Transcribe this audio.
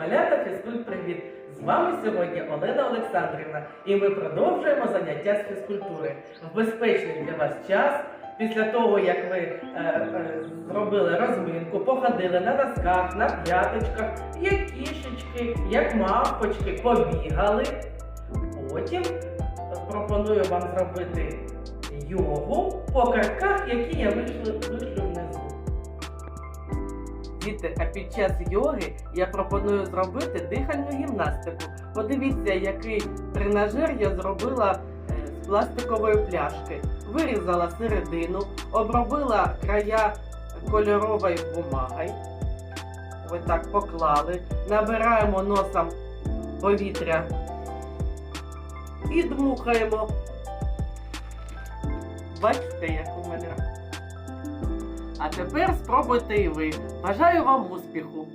Малята фізкульт привіт! З вами сьогодні Олена Олександрівна, і ми продовжуємо заняття з фізкультури в безпечний для вас час. Після того, як ви е, е, зробили розминку, походили на носках, на п'яточках, як кішечки, як мавпочки, побігали. Потім пропоную вам зробити йогу по карках, які я внизу. Діти, а під час йоги я пропоную зробити дихальну гімнастику. Подивіться, який тренажер я зробила е, з пластикової пляшки. Вирізала середину, обробила края кольоровою бумагою. Ви так поклали. Набираємо носом повітря і дмухаємо. Бачите, як у мене. А тепер спробуйте і ви. Бажаю вам успіху!